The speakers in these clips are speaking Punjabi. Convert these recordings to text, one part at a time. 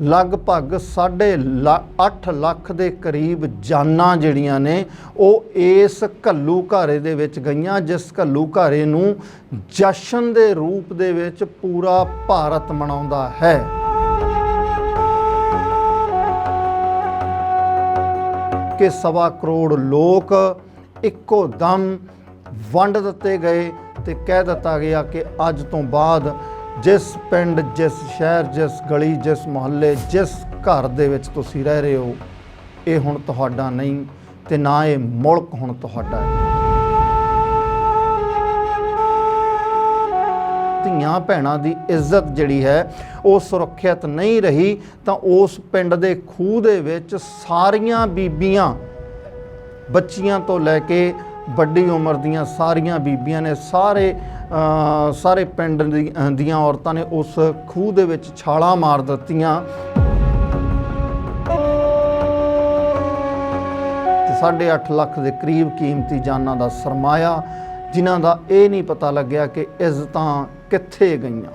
ਲਗਭਗ 8 ਲੱਖ ਦੇ ਕਰੀਬ ਜਾਨਾਂ ਜਿਹੜੀਆਂ ਨੇ, ਉਹ ਇਸ ਘੱਲੂ ਘਾਰੇ ਦੇ ਵਿੱਚ ਗਈਆਂ, ਜਿਸ ਘੱਲੂ ਘਾਰੇ ਨੂੰ ਜਸ਼ਨ ਦੇ ਰੂਪ ਦੇ ਵਿੱਚ ਪੂਰਾ ਭਾਰਤ ਮਨਾਉਂਦਾ ਹੈ। ਕਿ ਸਵਾ ਕਰੋੜ ਲੋਕ ਇੱਕੋ ਦਮ ਵੰਡ ਦਿੱਤੇ ਗਏ ਤੇ ਕਹਿ ਦਿੱਤਾ ਗਿਆ ਕਿ ਅੱਜ ਤੋਂ ਬਾਅਦ ਜਿਸ ਪਿੰਡ, ਜਿਸ ਸ਼ਹਿਰ, ਜਿਸ ਗਲੀ, ਜਿਸ ਮੁਹੱਲੇ, ਜਿਸ ਘਰ ਦੇ ਵਿੱਚ ਤੁਸੀਂ ਰਹਿ ਰਹੇ ਹੋ, ਇਹ ਹੁਣ ਤੁਹਾਡਾ ਨਹੀਂ ਤੇ ਨਾ ਇਹ ਮੁਲਕ ਹੁਣ ਤੁਹਾਡਾ ਹੈ। ਧੀਆਂ ਭੈਣਾਂ ਦੀ ਇੱਜ਼ਤ ਜਿਹੜੀ ਹੈ, ਉਹ ਸੁਰੱਖਿਅਤ ਨਹੀਂ ਰਹੀ, ਤਾਂ ਉਸ ਪਿੰਡ ਦੇ ਖੂਹ ਦੇ ਵਿੱਚ ਸਾਰੀਆਂ ਬੀਬੀਆਂ, ਬੱਚੀਆਂ ਤੋਂ ਲੈ ਕੇ ਵੱਡੀ ਉਮਰ ਦੀਆਂ ਸਾਰੀਆਂ ਬੀਬੀਆਂ ਨੇ ਸਾਰੇ ਸਾਰੇ ਪਿੰਡ ਦੀਆਂ ਔਰਤਾਂ ਨੇ ਉਸ ਖੂਹ ਦੇ ਵਿੱਚ ਛਾਲਾਂ ਮਾਰ ਦਿੱਤੀਆਂ। ਤੇ 8.5 ਲੱਖ ਦੇ ਕਰੀਬ ਕੀਮਤੀ ਜਾਨਾਂ ਦਾ ਸਰਮਾਇਆ, ਜਿਨ੍ਹਾਂ ਦਾ ਇਹ ਨਹੀਂ ਪਤਾ ਲੱਗਿਆ ਕਿ ਇੱਜ਼ਤਾਂ ਕਿੱਥੇ ਗਈਆਂ।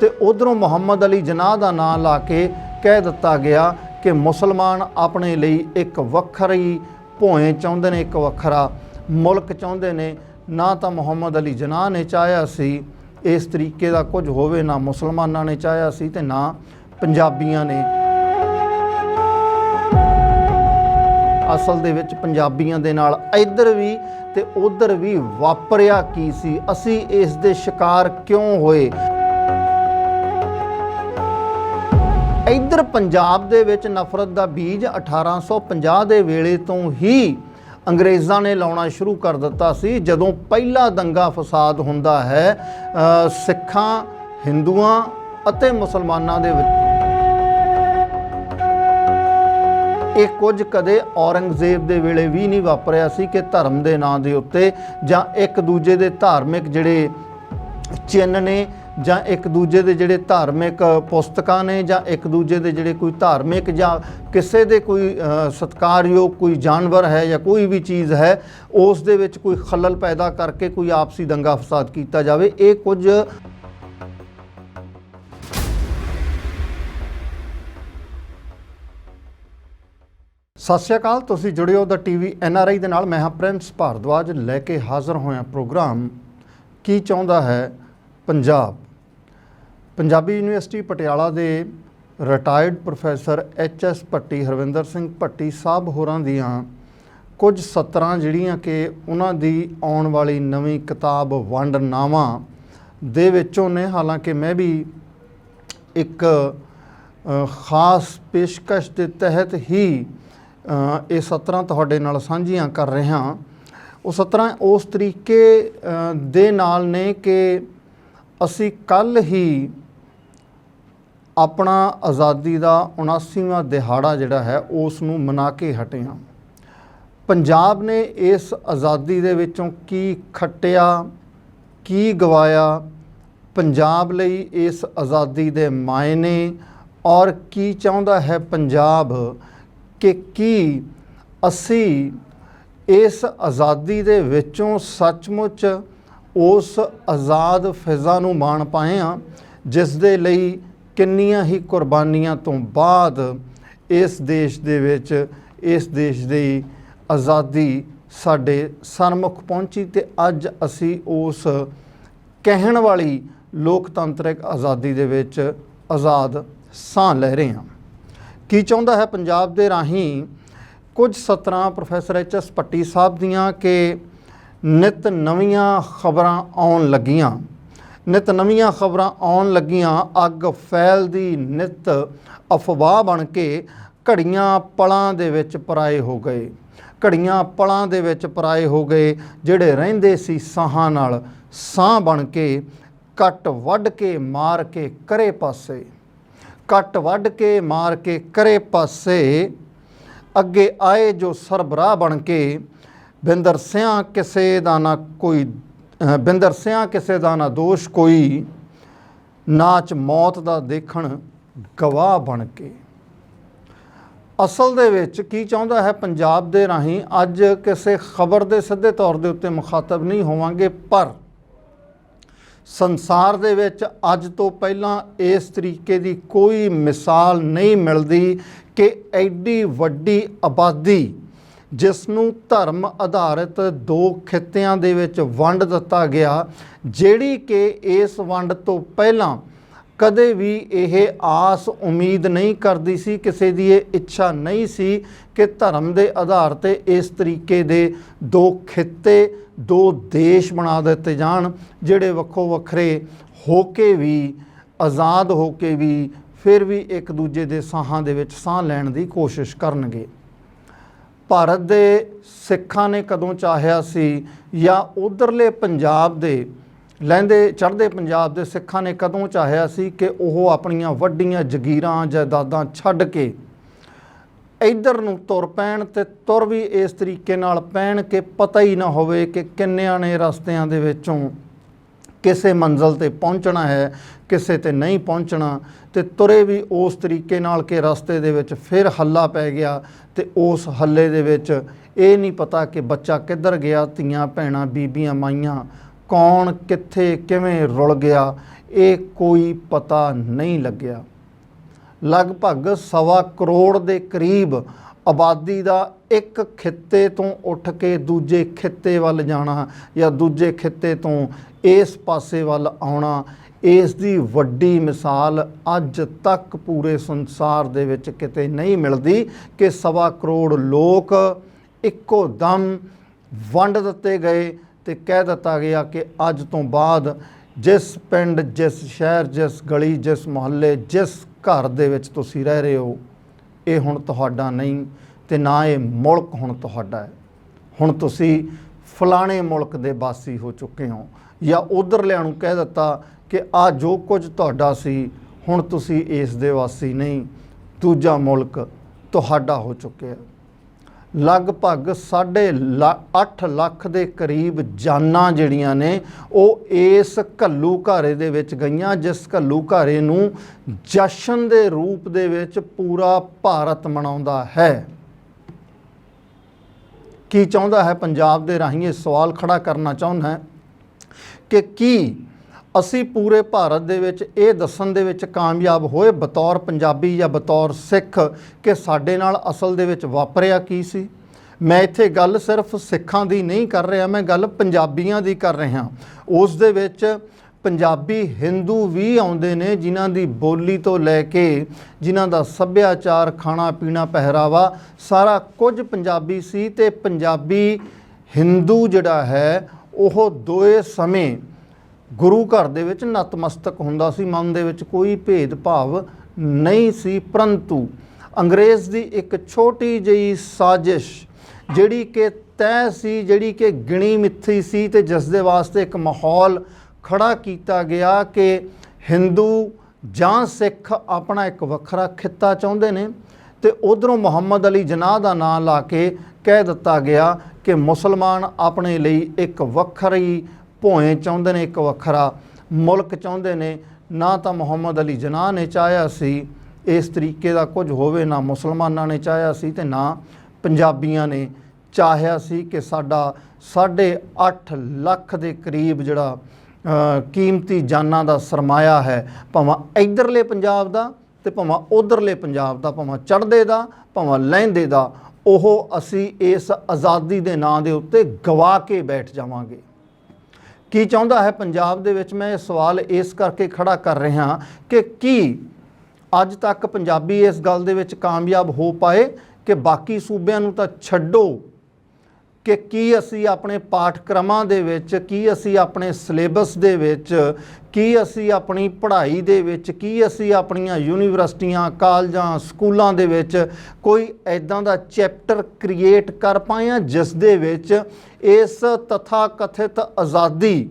ਤੇ ਉਧਰੋਂ ਮੁਹੰਮਦ ਅਲੀ ਜਨਾਹ ਦਾ ਨਾਂ ਲਾ ਕੇ ਕਹਿ ਦਿੱਤਾ ਗਿਆ ਕਿ ਮੁਸਲਮਾਨ ਆਪਣੇ ਲਈ ਇੱਕ ਵੱਖਰੀ ਭੋਏ ਚਾਹੁੰਦੇ ਨੇ ਇੱਕ ਵੱਖਰਾ, ਮੁਲਕ ਚਾਹੁੰਦੇ ਨੇ, ਨਾ ਤਾਂ ਮੁਹੰਮਦ ਅਲੀ ਜਨਾਹ ਨੇ ਚਾਹਿਆ ਸੀ, ਇਸ ਤਰੀਕੇ ਦਾ ਕੁਝ ਹੋਵੇ, ਨਾ ਮੁਸਲਮਾਨਾਂ ਨੇ ਚਾਹਿਆ ਸੀ ਤੇ ਨਾ ਪੰਜਾਬੀਆਂ ਨੇ। ਅਸਲ ਦੇ ਵਿੱਚ ਪੰਜਾਬੀਆਂ ਦੇ ਨਾਲ ਇੱਧਰ ਵੀ ਤੇ ਉਧਰ ਵੀ ਵਾਪਰਿਆ ਕੀ ਸੀ? ਅਸੀਂ ਇਸ ਦੇ ਸ਼ਿਕਾਰ ਕਿਉਂ ਹੋਏ? ਇੱਧਰ ਪੰਜਾਬ ਦੇ ਵਿੱਚ ਨਫ਼ਰਤ ਦਾ ਬੀਜ 1850 ਦੇ ਵੇਲੇ ਤੋਂ ਹੀ ਅੰਗਰੇਜ਼ਾਂ ਨੇ ਲਾਉਣਾ ਸ਼ੁਰੂ ਕਰ ਦਿੱਤਾ ਸੀ, ਜਦੋਂ ਪਹਿਲਾ ਦੰਗਾ ਫਸਾਦ ਹੁੰਦਾ ਹੈ ਸਿੱਖਾਂ, ਹਿੰਦੂਆਂ ਅਤੇ ਮੁਸਲਮਾਨਾਂ ਦੇ ਵਿੱਚ। ਇਹ ਕੁਝ ਕਦੇ ਔਰੰਗਜ਼ੇਬ ਦੇ ਵੇਲੇ ਵੀ ਨਹੀਂ ਵਾਪਰਿਆ ਸੀ ਕਿ ਧਰਮ ਦੇ ਨਾਂ ਦੇ ਉੱਤੇ ਜਾਂ ਇੱਕ ਦੂਜੇ ਦੇ ਧਾਰਮਿਕ ਜਿਹੜੇ ਚਿੰਨ੍ਹ ਨੇ ਜਾਂ ਇੱਕ ਦੂਜੇ ਦੇ ਜਿਹੜੇ ਧਾਰਮਿਕ ਪੁਸਤਕਾਂ ਨੇ ਜਾਂ ਇੱਕ ਦੂਜੇ ਦੇ ਜਿਹੜੇ ਕੋਈ ਧਾਰਮਿਕ ਜਾਂ ਕਿਸੇ ਦੇ ਕੋਈ ਅ, ਸਤਿਕਾਰਯੋਗ ਕੋਈ ਜਾਨਵਰ ਹੈ ਜਾਂ ਕੋਈ ਵੀ ਚੀਜ਼ ਹੈ ਉਸ ਦੇ ਵਿੱਚ ਕੋਈ ਖਲਲ ਪੈਦਾ ਕਰਕੇ ਕੋਈ ਆਪਸੀ ਦੰਗਾ ਫਸਾਦ ਕੀਤਾ ਜਾਵੇ ਇਹ ਕੁਝ ਸਤਿ ਸ਼੍ਰੀ ਅਕਾਲ ਤੁਸੀਂ ਜੁੜਿਓ ਹੋ ਦਾ ਟੀਵੀ ਐਨ ਆਰ ਆਈ ਦੇ ਨਾਲ ਮੈਂ ਹਾਂ ਪ੍ਰਿੰਸ ਭਾਰਦਵਾਜ ਲੈ ਕੇ ਹਾਜ਼ਰ ਹੋਇਆ ਪ੍ਰੋਗਰਾਮ ਕੀ ਚਾਹੁੰਦਾ ਹੈ? ਪੰਜਾਬ। ਪੰਜਾਬੀ ਯੂਨੀਵਰਸਿਟੀ ਪਟਿਆਲਾ ਦੇ retired professor H S Bhatti, Harvinder Singh Bhatti sahib ਹੋਰਾਂ ਦੀਆਂ ਕੁਝ ਸਤਰਾਂ ਜਿਹੜੀਆਂ ਕਿ ਉਹਨਾਂ ਦੀ ਆਉਣ ਵਾਲੀ ਨਵੀਂ ਕਿਤਾਬ ਵੰਡ ਦੇ ਵਿੱਚੋਂ ਨੇ। ਹਾਲਾਂਕਿ ਮੈਂ ਵੀ ਇੱਕ ਖਾਸ ਪੇਸ਼ਕਸ਼ ਦੇ ਤਹਿਤ ਹੀ ਇਹ ਸਤਰਾਂ ਤੁਹਾਡੇ ਨਾਲ ਸਾਂਝੀਆਂ ਕਰ ਰਿਹਾ। ਉਹ ਸਤਰਾਂ ਉਸ ਤਰੀਕੇ ਦੇ ਨਾਲ ਨੇ ਕਿ ਅਸੀਂ ਕੱਲ ਹੀ ਆਪਣਾ ਆਜ਼ਾਦੀ ਦਾ 79ਵਾਂ ਦਿਹਾੜਾ ਜਿਹੜਾ ਹੈ, ਉਸ ਨੂੰ ਮਨਾ ਕੇ ਹਟੇ ਹਾਂ। ਪੰਜਾਬ ਨੇ ਇਸ ਆਜ਼ਾਦੀ ਦੇ ਵਿੱਚੋਂ ਕੀ ਖੱਟਿਆ, ਕੀ ਗਵਾਇਆ, ਪੰਜਾਬ ਲਈ ਇਸ ਆਜ਼ਾਦੀ ਦੇ ਮਾਇਨੇ ਔਰ ਕੀ ਚਾਹੁੰਦਾ ਹੈ ਪੰਜਾਬ ਕਿ ਕੀ ਅਸੀਂ ਇਸ ਆਜ਼ਾਦੀ ਦੇ ਵਿੱਚੋਂ ਸੱਚਮੁੱਚ ਉਸ ਆਜ਼ਾਦ ਫਿਜ਼ਾ ਨੂੰ ਮਾਣ ਪਾਏ ਹਾਂ, ਜਿਸ ਦੇ ਲਈ ਕਿੰਨੀਆਂ ਹੀ ਕੁਰਬਾਨੀਆਂ ਤੋਂ ਬਾਅਦ ਇਸ ਦੇਸ਼ ਦੇ ਵਿੱਚ, ਇਸ ਦੇਸ਼ ਦੀ ਆਜ਼ਾਦੀ ਸਾਡੇ ਸਨਮੁਖ ਪਹੁੰਚੀ ਤੇ ਅੱਜ ਅਸੀਂ ਉਸ ਕਹਿਣ ਵਾਲੀ ਲੋਕਤੰਤਰਿਕ ਆਜ਼ਾਦੀ ਦੇ ਵਿੱਚ ਆਜ਼ਾਦ ਸਾਹ ਲੈ ਰਹੇ ਹਾਂ। ਕੀ ਚਾਹੁੰਦਾ ਹੈ ਪੰਜਾਬ ਦੇ ਰਾਹੀਂ ਕੁਝ ਸਤਰਾਂ professor H S Patti sahib ਦੀਆਂ ਕਿ ਨਿਤ ਨਵੀਆਂ ਖਬਰਾਂ ਆਉਣ ਲੱਗੀਆਂ। ਨਿਤ ਨਵੀਆਂ ਖਬਰਾਂ ਆਉਣ ਲੱਗੀਆਂ, ਅੱਗ ਫੈਲਦੀ ਨਿਤ ਅਫਵਾਹ ਬਣ ਕੇ ਘੜੀਆਂ ਪਲਾਂ ਦੇ ਵਿੱਚ ਪਰਾਏ ਹੋ ਗਏ। ਘੜੀਆਂ ਪਲਾਂ ਦੇ ਵਿੱਚ ਪਰਾਏ ਹੋ ਗਏ, ਜਿਹੜੇ ਰਹਿੰਦੇ ਸੀ ਸਾਹਾਂ ਨਾਲ, ਸਾਹ ਬਣ ਕੇ ਕੱਟ ਵੱਢ ਕੇ ਮਾਰ ਕੇ ਕਰੇ ਪਾਸੇ। ਕੱਟ ਵੱਢ ਕੇ ਮਾਰ ਕੇ ਕਰੇ ਪਾਸੇ, ਅੱਗੇ ਆਏ ਜੋ ਸਰਬਰਾਹ ਬਣ ਕੇ ਬਿੰਦਰ ਸਿਆਂ ਕਿਸੇ ਦਾ ਨਾ ਕੋਈ ਬਿੰਦਰ ਸਿਆਂ ਕਿਸੇ ਦਾ ਨਾ ਦੋਸ਼ ਕੋਈ, ਨਾਚ ਮੌਤ ਦਾ ਦੇਖਣ ਗਵਾਹ ਬਣ ਕੇ। ਅਸਲ ਦੇ ਵਿੱਚ ਕੀ ਚਾਹੁੰਦਾ ਹੈ ਪੰਜਾਬ ਦੇ ਰਾਹੀਂ, ਅੱਜ ਕਿਸੇ ਖਬਰ ਦੇ ਸਿੱਧੇ ਤੌਰ ਦੇ ਉੱਤੇ ਮੁਖਾਤਬ ਨਹੀਂ ਹੋਵਾਂਗੇ, ਪਰ ਸੰਸਾਰ ਦੇ ਵਿੱਚ ਅੱਜ ਤੋਂ ਪਹਿਲਾਂ ਇਸ ਤਰੀਕੇ ਦੀ ਕੋਈ ਮਿਸਾਲ ਨਹੀਂ ਮਿਲਦੀ ਕਿ ਐਡੀ ਵੱਡੀ ਆਬਾਦੀ ਜਿਸ ਨੂੰ ਧਰਮ ਆਧਾਰਿਤ ਦੋ ਖਿੱਤਿਆਂ ਦੇ ਵਿੱਚ ਵੰਡ ਦਿੱਤਾ ਗਿਆ, ਜਿਹੜੀ ਕਿ ਇਸ ਵੰਡ ਤੋਂ ਪਹਿਲਾਂ ਕਦੇ ਵੀ ਇਹ ਆਸ ਉਮੀਦ ਨਹੀਂ ਕਰਦੀ ਸੀ, ਕਿਸੇ ਦੀ ਇਹ ਇੱਛਾ ਨਹੀਂ ਸੀ ਕਿ ਧਰਮ ਦੇ ਆਧਾਰ ਤੇ ਇਸ ਤਰੀਕੇ ਦੇ ਦੋ ਖਿੱਤੇ, ਦੋ ਦੇਸ਼ ਬਣਾ ਦਿੱਤੇ ਜਾਣ, ਜਿਹੜੇ ਵੱਖੋ ਵੱਖਰੇ ਹੋ ਕੇ ਵੀ, ਆਜ਼ਾਦ ਹੋ ਕੇ ਵੀ, ਫਿਰ ਵੀ ਇੱਕ ਦੂਜੇ ਦੇ ਸਾਹਾਂ ਦੇ ਵਿੱਚ ਸਾਹ ਲੈਣ ਦੀ ਕੋਸ਼ਿਸ਼ ਕਰਨਗੇ। ਭਾਰਤ ਦੇ ਸਿੱਖਾਂ ਨੇ ਕਦੋਂ ਚਾਹਿਆ ਸੀ ਜਾਂ ਉਧਰਲੇ ਪੰਜਾਬ ਦੇ ਲਹਿੰਦੇ ਚੜ੍ਹਦੇ ਪੰਜਾਬ ਦੇ ਸਿੱਖਾਂ ਨੇ ਕਦੋਂ ਚਾਹਿਆ ਸੀ ਕਿ ਉਹ ਆਪਣੀਆਂ ਵੱਡੀਆਂ ਜ਼ਗੀਰਾਂ, ਜਾਇਦਾਦਾਂ ਛੱਡ ਕੇ ਇੱਧਰ ਨੂੰ ਤੁਰ ਪੈਣ ਤੇ ਤੁਰ ਵੀ ਇਸ ਤਰੀਕੇ ਨਾਲ ਪੈਣ ਕਿ ਪਤਾ ਹੀ ਨਾ ਹੋਵੇ ਕਿ ਕਿੰਨਿਆਂ ਨੇ ਰਸਤਿਆਂ ਦੇ ਵਿੱਚੋਂ ਕਿਸੇ ਮੰਜ਼ਲ ਤੇ ਪਹੁੰਚਣਾ ਹੈ, ਕਿਸੇ ਤੇ ਨਹੀਂ ਪਹੁੰਚਣਾ, ਤੇ ਤੁਰੇ ਵੀ ਉਸ ਤਰੀਕੇ ਨਾਲ ਕਿ ਰਸਤੇ ਦੇ ਵਿੱਚ ਫਿਰ ਹੱਲਾ ਪੈ ਗਿਆ ਤੇ ਉਸ ਹੱਲੇ ਦੇ ਵਿੱਚ ਇਹ ਨਹੀਂ ਪਤਾ ਕਿ ਬੱਚਾ ਕਿੱਧਰ ਗਿਆ, ਧੀਆਂ, ਭੈਣਾਂ, ਬੀਬੀਆਂ, ਮਾਈਆਂ, ਕੌਣ, ਕਿੱਥੇ, ਕਿਵੇਂ ਰੁਲ ਗਿਆ, ਇਹ ਕੋਈ ਪਤਾ ਨਹੀਂ ਲੱਗਿਆ। ਲਗਭਗ ਸਵਾ ਕਰੋੜ ਦੇ ਕਰੀਬ ਆਬਾਦੀ ਦਾ ਇੱਕ ਖਿੱਤੇ ਤੋਂ ਉੱਠ ਕੇ ਦੂਜੇ ਖਿੱਤੇ ਵੱਲ ਜਾਣਾ ਜਾਂ ਦੂਜੇ ਖਿੱਤੇ ਤੋਂ ਇਸ ਪਾਸੇ ਵੱਲ ਆਉਣਾ, ਇਸ ਦੀ ਵੱਡੀ ਮਿਸਾਲ ਅੱਜ ਤੱਕ ਪੂਰੇ ਸੰਸਾਰ ਦੇ ਵਿੱਚ ਕਿਤੇ ਨਹੀਂ ਮਿਲਦੀ ਕਿ ਸਵਾ ਕਰੋੜ ਲੋਕ ਇੱਕੋ ਦਮ ਵੰਡ ਦਿੱਤੇ ਗਏ ਤੇ ਕਹਿ ਦਿੱਤਾ ਗਿਆ ਕਿ ਅੱਜ ਤੋਂ ਬਾਅਦ ਜਿਸ ਪਿੰਡ, ਜਿਸ ਸ਼ਹਿਰ, ਜਿਸ ਗਲੀ, ਜਿਸ ਮੁਹੱਲੇ, ਜਿਸ ਘਰ ਦੇ ਵਿੱਚ ਤੁਸੀਂ ਰਹਿ ਰਹੇ ਹੋ, ਇਹ ਹੁਣ ਤੁਹਾਡਾ ਨਹੀਂ ਤੇ ਨਾ ਇਹ ਮੁਲਕ ਹੁਣ ਤੁਹਾਡਾ ਹੈ। ਹੁਣ ਤੁਸੀਂ ਫਲਾਣੇ ਮੁਲਕ ਦੇ ਵਾਸੀ ਹੋ ਚੁੱਕੇ ਹੋ ਜਾਂ ਉਧਰ ਲਿਆਂ ਨੂੰ ਕਹਿ ਦਿੱਤਾ ਕਿ ਆ ਜੋ ਕੁਝ ਤੁਹਾਡਾ ਸੀ, ਹੁਣ ਤੁਸੀਂ ਇਸ ਦੇ ਵਾਸੀ ਨਹੀਂ, ਦੂਜਾ ਮੁਲਕ ਤੁਹਾਡਾ ਹੋ ਚੁੱਕਿਆ ਲਗਭਗ 8.5 ਲੱਖ ਦੇ ਕਰੀਬ ਜਾਨਾਂ ਜਿਹੜੀਆਂ ਨੇ, ਉਹ ਇਸ ਘੱਲੂ ਘਾਰੇ ਦੇ ਵਿੱਚ ਗਈਆਂ, ਜਿਸ ਘੱਲੂ ਘਾਰੇ ਨੂੰ ਜਸ਼ਨ ਦੇ ਰੂਪ ਦੇ ਵਿੱਚ ਪੂਰਾ ਭਾਰਤ ਮਨਾਉਂਦਾ ਹੈ। ਕੀ ਚਾਹੁੰਦਾ ਹੈ ਪੰਜਾਬ ਦੇ ਰਾਹੀਂ ਇਹ ਸਵਾਲ ਖੜਾ ਕਰਨਾ ਚਾਹੁੰਦਾ ਹੈ ਕਿ ਕੀ ਅਸੀਂ ਪੂਰੇ ਭਾਰਤ ਦੇ ਵਿੱਚ ਇਹ ਦੱਸਣ ਦੇ ਵਿੱਚ ਕਾਮਯਾਬ ਹੋਏ ਬਤੌਰ ਪੰਜਾਬੀ ਜਾਂ ਬਤੌਰ ਸਿੱਖ ਕਿ ਸਾਡੇ ਨਾਲ ਅਸਲ ਦੇ ਵਿੱਚ ਵਾਪਰਿਆ ਕੀ ਸੀ? ਮੈਂ ਇੱਥੇ ਗੱਲ ਸਿਰਫ ਸਿੱਖਾਂ ਦੀ ਨਹੀਂ ਕਰ ਰਿਹਾ, ਮੈਂ ਗੱਲ ਪੰਜਾਬੀਆਂ ਦੀ ਕਰ ਰਿਹਾ। ਉਸ ਦੇ ਵਿੱਚ ਪੰਜਾਬੀ ਹਿੰਦੂ ਵੀ ਆਉਂਦੇ ਨੇ, ਜਿਨ੍ਹਾਂ ਦੀ ਬੋਲੀ ਤੋਂ ਲੈ ਕੇ ਜਿਨ੍ਹਾਂ ਦਾ ਸੱਭਿਆਚਾਰ, ਖਾਣਾ ਪੀਣਾ, ਪਹਿਰਾਵਾ, ਸਾਰਾ ਕੁਝ ਪੰਜਾਬੀ ਸੀ ਤੇ ਪੰਜਾਬੀ ਹਿੰਦੂ ਜਿਹੜਾ ਹੈ, ਉਹ ਦੋਏ ਸਮੇਂ ਗੁਰੂ ਘਰ ਦੇ ਵਿੱਚ ਨਤਮਸਤਕ ਹੁੰਦਾ ਸੀ, ਮਨ ਦੇ ਵਿੱਚ ਕੋਈ ਭੇਦ ਭਾਵ ਨਹੀਂ ਸੀ। ਪਰੰਤੂ ਅੰਗਰੇਜ਼ ਦੀ ਇੱਕ ਛੋਟੀ ਜਿਹੀ ਸਾਜ਼ਿਸ਼, ਜਿਹੜੀ ਕਿ ਤੈਅ ਸੀ, ਜਿਹੜੀ ਕਿ ਗਿਣੀ ਮਿੱਥੀ ਸੀ ਤੇ ਜਿਸ ਦੇ ਵਾਸਤੇ ਇੱਕ ਮਾਹੌਲ ਖੜਾ ਕੀਤਾ ਗਿਆ ਕਿ ਹਿੰਦੂ ਜਾਂ ਸਿੱਖ ਆਪਣਾ ਇੱਕ ਵੱਖਰਾ ਖਿੱਤਾ ਚਾਹੁੰਦੇ ਨੇ ਤੇ ਉਧਰੋਂ ਮੁਹੰਮਦ ਅਲੀ ਜਨਾਹ ਦਾ ਨਾਂ ਲਾ ਕੇ ਕਹਿ ਦਿੱਤਾ ਗਿਆ ਕਿ ਮੁਸਲਮਾਨ ਆਪਣੇ ਲਈ ਇੱਕ ਵੱਖਰੀ ਭੋਏ ਚਾਹੁੰਦੇ ਨੇ, ਇੱਕ ਵੱਖਰਾ ਮੁਲਕ ਚਾਹੁੰਦੇ ਨੇ। ਨਾ ਤਾਂ ਮੁਹੰਮਦ ਅਲੀ ਜਨਾਹ ਨੇ ਚਾਹਿਆ ਸੀ ਇਸ ਤਰੀਕੇ ਦਾ ਕੁਝ ਹੋਵੇ, ਨਾ ਮੁਸਲਮਾਨਾਂ ਨੇ ਚਾਹਿਆ ਸੀ ਤੇ ਨਾ ਪੰਜਾਬੀਆਂ ਨੇ ਚਾਹਿਆ ਸੀ ਕਿ ਸਾਡਾ 8.5 ਲੱਖ ਦੇ ਕਰੀਬ ਜਿਹੜਾ ਕੀਮਤੀ ਜਾਨਾਂ ਦਾ ਸਰਮਾਇਆ ਹੈ, ਭਾਵੇਂ ਇਧਰਲੇ ਪੰਜਾਬ ਦਾ ਤੇ ਭਾਵੇਂ ਉਧਰਲੇ ਪੰਜਾਬ ਦਾ, ਭਾਵੇਂ ਚੜ੍ਹਦੇ ਦਾ, ਭਾਵੇਂ ਲਹਿੰਦੇ ਦਾ, ਉਹ ਅਸੀਂ ਇਸ ਆਜ਼ਾਦੀ ਦੇ ਨਾਂ ਦੇ ਉੱਤੇ ਗਵਾ ਕੇ ਬੈਠ ਜਾਵਾਂਗੇ। ਕੀ ਚਾਹੁੰਦਾ ਹੈ ਪੰਜਾਬ ਦੇ ਵਿੱਚ? ਮੈਂ ਇਹ ਸਵਾਲ ਇਸ ਕਰਕੇ ਖੜਾ ਕਰ ਰਿਹਾ ਕਿ ਕੀ ਅੱਜ ਤੱਕ ਪੰਜਾਬੀ ਇਸ ਗੱਲ ਦੇ ਵਿੱਚ ਕਾਮਯਾਬ ਹੋ ਪਾਏ ਕਿ ਬਾਕੀ ਸੂਬਿਆਂ ਨੂੰ ਤਾਂ ਛੱਡੋ। ਕਿ ਕੀ ਅਸੀਂ ਆਪਣੇ ਪਾਠਕ੍ਰਮਾਂ ਦੇ ਵਿੱਚ, ਕੀ ਅਸੀਂ ਆਪਣੇ ਸਿਲੇਬਸ ਦੇ ਵਿੱਚ, ਕੀ ਅਸੀਂ ਆਪਣੀ ਪੜ੍ਹਾਈ ਦੇ ਵਿੱਚ, ਕੀ ਅਸੀਂ ਆਪਣੀਆਂ ਯੂਨੀਵਰਸਿਟੀਆਂ, ਕਾਲਜਾਂ, ਸਕੂਲਾਂ ਦੇ ਵਿੱਚ ਕੋਈ ਐਦਾਂ ਦਾ ਚੈਪਟਰ ਕ੍ਰੀਏਟ ਕਰ ਪਾਏ ਹਾਂ ਜਿਸ ਦੇ ਵਿੱਚ ਇਸ ਤਥਾ ਕਥਿਤ ਆਜ਼ਾਦੀ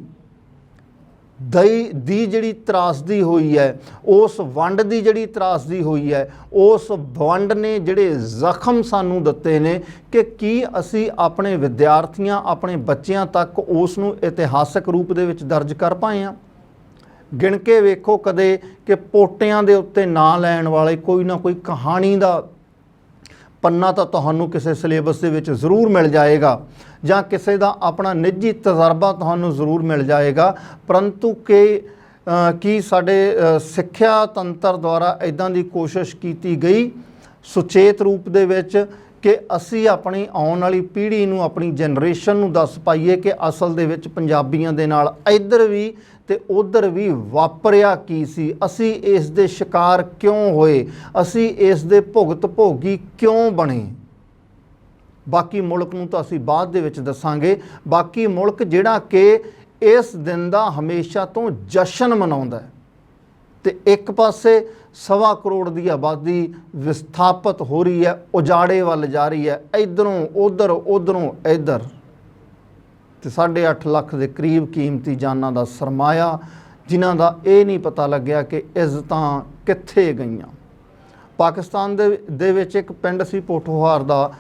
ਦੀ ਜਿਹੜੀ ਤਰਾਸਦੀ ਹੋਈ ਹੈ, ਉਸ ਵੰਡ ਦੀ ਜਿਹੜੀ ਤਰਾਸਦੀ ਹੋਈ ਹੈ, ਉਸ ਵੰਡ ਨੇ ਜਿਹੜੇ ਜ਼ਖਮ ਸਾਨੂੰ ਦਿੱਤੇ ਨੇ ਕਿ ਕੀ ਅਸੀਂ ਆਪਣੇ ਵਿਦਿਆਰਥੀਆਂ, ਆਪਣੇ ਬੱਚਿਆਂ ਤੱਕ ਉਸ ਨੂੰ ਇਤਿਹਾਸਕ ਰੂਪ ਦੇ ਵਿੱਚ ਦਰਜ ਕਰ ਪਾਏ ਆ ਗਿਣ ਕੇ ਵੇਖੋ ਕਦੇ ਕਿ ਪੋਟਿਆਂ ਦੇ ਉੱਤੇ ਨਾਂ ਲੈਣ ਵਾਲੇ ਕੋਈ ਨਾ ਕੋਈ ਕਹਾਣੀ ਦਾ ਪੰਨਾ ਤਾਂ ਤੁਹਾਨੂੰ ਕਿਸੇ ਸਿਲੇਬਸ ਦੇ ਵਿੱਚ ਜ਼ਰੂਰ ਮਿਲ ਜਾਏਗਾ ਜਾਂ ਕਿਸੇ ਦਾ ਆਪਣਾ ਨਿੱਜੀ ਤਜਰਬਾ ਤੁਹਾਨੂੰ ਜ਼ਰੂਰ ਮਿਲ ਜਾਏਗਾ। ਪਰੰਤੂ ਕਿ ਕੀ ਸਾਡੇ ਸਿੱਖਿਆ ਤੰਤਰ ਦੁਆਰਾ ਇਦਾਂ ਦੀ ਕੋਸ਼ਿਸ਼ ਕੀਤੀ ਗਈ ਸੁਚੇਤ ਰੂਪ ਦੇ ਵਿੱਚ ਕਿ ਅਸੀਂ ਆਪਣੀ ਆਉਣ ਵਾਲੀ ਪੀੜ੍ਹੀ ਨੂੰ, ਆਪਣੀ ਜਨਰੇਸ਼ਨ ਨੂੰ ਦੱਸ ਪਾਈਏ ਕਿ ਅਸਲ ਦੇ ਵਿੱਚ ਪੰਜਾਬੀਆਂ ਦੇ ਨਾਲ ਇੱਧਰ ਵੀ ਤੇ ਉਧਰ ਵੀ ਵਾਪਰਿਆ ਕੀ ਸੀ? ਅਸੀਂ ਇਸ ਦੇ ਸ਼ਿਕਾਰ ਕਿਉਂ ਹੋਏ? ਅਸੀਂ ਇਸ ਦੇ ਭੁਗਤ ਭੋਗੀ ਕਿਉਂ ਬਣੇ? ਬਾਕੀ ਮੁਲਕ ਨੂੰ ਤਾਂ ਅਸੀਂ ਬਾਅਦ ਦੇ ਵਿੱਚ ਦੱਸਾਂਗੇ। ਬਾਕੀ ਮੁਲਕ ਜਿਹੜਾ ਕਿ ਇਸ ਦਿਨ ਦਾ ਹਮੇਸ਼ਾ ਤੋਂ ਜਸ਼ਨ ਮਨਾਉਂਦਾ ਹੈ। ਤੇ ਇੱਕ ਪਾਸੇ ਸਵਾ ਕਰੋੜ ਦੀ ਆਬਾਦੀ ਵਿਸਥਾਪਿਤ ਹੋ ਰਹੀ ਹੈ, ਉਜਾੜੇ ਵੱਲ ਜਾ ਰਹੀ ਹੈ, ਇਧਰੋਂ ਉਧਰ, ਉਧਰੋਂ ਇਧਰ। ਤੇ 8.5 ਲੱਖ ਦੇ ਕਰੀਬ ਕੀਮਤੀ ਜਾਨਾਂ ਦਾ ਸਰਮਾਇਆ, ਜਿਨ੍ਹਾਂ ਦਾ ਇਹ ਨਹੀਂ ਪਤਾ ਲੱਗਿਆ ਕਿ ਇੱਜ਼ਤਾਂ ਕਿੱਥੇ ਗਈਆਂ। ਪਾਕਿਸਤਾਨ ਦੇ ਦੇ ਵਿੱਚ ਇੱਕ ਪਿੰਡ ਸੀ ਪੋਠੋਹਾਰ ਦਾ।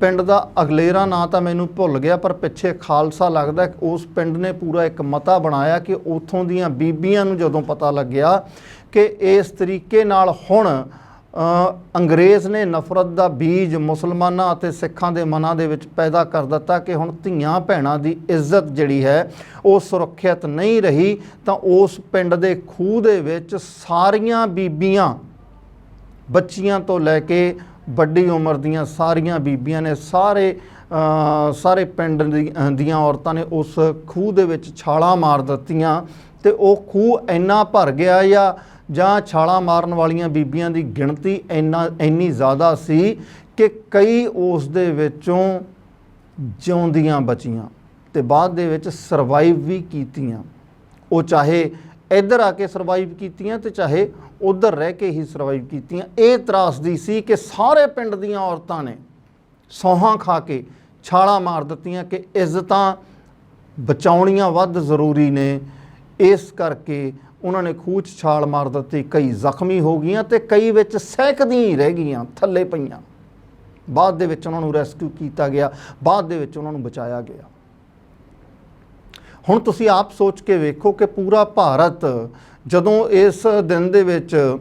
ਪਿੰਡ ਦਾ ਅਗਲੇਰਾ ਨਾਂ ਤਾਂ ਮੈਨੂੰ ਭੁੱਲ ਗਿਆ, ਪਰ ਪਿੱਛੇ ਖਾਲਸਾ ਲੱਗਦਾ ਉਸ ਪਿੰਡ ਨੇ ਪੂਰਾ ਇੱਕ ਮਤਾ ਬਣਾਇਆ ਕਿ ਉਥੋਂ ਦੀਆਂ ਬੀਬੀਆਂ ਨੂੰ ਜਦੋਂ ਪਤਾ ਲੱਗਿਆ ਕਿ ਇਸ ਤਰੀਕੇ ਨਾਲ ਹੁਣ ਅੰਗਰੇਜ਼ ਨੇ ਨਫ਼ਰਤ ਦਾ ਬੀਜ ਮੁਸਲਮਾਨਾਂ ਅਤੇ ਸਿੱਖਾਂ ਦੇ ਮਨਾਂ ਦੇ ਵਿੱਚ ਪੈਦਾ ਕਰ ਦਿੱਤਾ ਕਿ ਹੁਣ ਧੀਆਂ ਭੈਣਾਂ ਦੀ ਇੱਜ਼ਤ ਜਿਹੜੀ ਹੈ ਉਹ ਸੁਰੱਖਿਅਤ ਨਹੀਂ ਰਹੀ, ਤਾਂ ਉਸ ਪਿੰਡ ਦੇ ਖੂਹ ਦੇ ਵਿੱਚ ਸਾਰੀਆਂ ਬੀਬੀਆਂ ਬੱਚੀਆਂ ਤੋਂ ਲੈ ਕੇ ਵੱਡੀ ਉਮਰ ਦੀਆਂ ਸਾਰੀਆਂ ਬੀਬੀਆਂ ਨੇ ਸਾਰੇ ਸਾਰੇ ਪਿੰਡ ਦੀ- ਦੀਆਂ ਔਰਤਾਂ ਨੇ ਉਸ ਖੂਹ ਦੇ ਵਿੱਚ ਛਾਲਾਂ ਮਾਰ ਦਿੱਤੀਆਂ ਤੇ ਉਹ ਖੂਹ ਇੰਨਾ ਭਰ ਗਿਆ ਜਾਂ ਜਾਂ ਛਾਲਾਂ ਮਾਰਨ ਵਾਲੀਆਂ ਬੀਬੀਆਂ ਦੀ ਗਿਣਤੀ ਇੰਨਾ, ਇੰਨੀ ਜ਼ਿਆਦਾ ਸੀ ਕਿ ਕਈ ਉਸ ਦੇ ਵਿੱਚੋਂ ਜਿਉਂਦੀਆਂ ਬਚੀਆਂ ਤੇ ਬਾਅਦ ਦੇ ਵਿੱਚ ਸਰਵਾਈਵ ਵੀ ਕੀਤੀਆਂ। ਉਹ ਚਾਹੇ ਇੱਧਰ ਆ ਕੇ ਸਰਵਾਈਵ ਕੀਤੀਆਂ ਤੇ ਚਾਹੇ ਉਧਰ ਰਹਿ ਕੇ ਹੀ ਸਰਵਾਈਵ ਕੀਤੀਆਂ। ਇਹ ਤਰਾਸਦੀ ਸੀ ਕਿ ਸਾਰੇ ਪਿੰਡ ਦੀਆਂ ਔਰਤਾਂ ਨੇ ਸੌਹਾਂ ਖਾ ਕੇ ਛਾਲਾਂ ਮਾਰ ਦਿੱਤੀਆਂ ਕਿ ਇੱਜ਼ਤਾਂ ਬਚਾਉਣੀਆਂ ਵੱਧ ਜ਼ਰੂਰੀ ਨੇ। ਇਸ ਕਰਕੇ ਉਹਨਾਂ ਨੇ ਖੂਚ ਛਾਲ ਮਾਰ ਦਿੱਤੀ, ਕਈ ਜ਼ਖਮੀ ਹੋ ਗਈਆਂ ਤੇ ਕਈ ਵਿੱਚ ਸਹਿਕਦੀਆਂ ਹੀ ਰਹਿ ਗਈਆਂ, ਥੱਲੇ ਪਈਆਂ। ਬਾਅਦ ਦੇ ਵਿੱਚ ਉਹਨਾਂ ਨੂੰ ਰੈਸਕਿਊ ਕੀਤਾ ਗਿਆ, ਬਾਅਦ ਦੇ ਵਿੱਚ ਉਹਨਾਂ ਨੂੰ ਬਚਾਇਆ ਗਿਆ। ਹੁਣ ਤੁਸੀਂ ਆਪ ਸੋਚ ਕੇ ਵੇਖੋ ਕਿ ਪੂਰਾ ਭਾਰਤ ਜਦੋਂ ਇਸ ਦਿਨ ਦੇ ਵਿੱਚ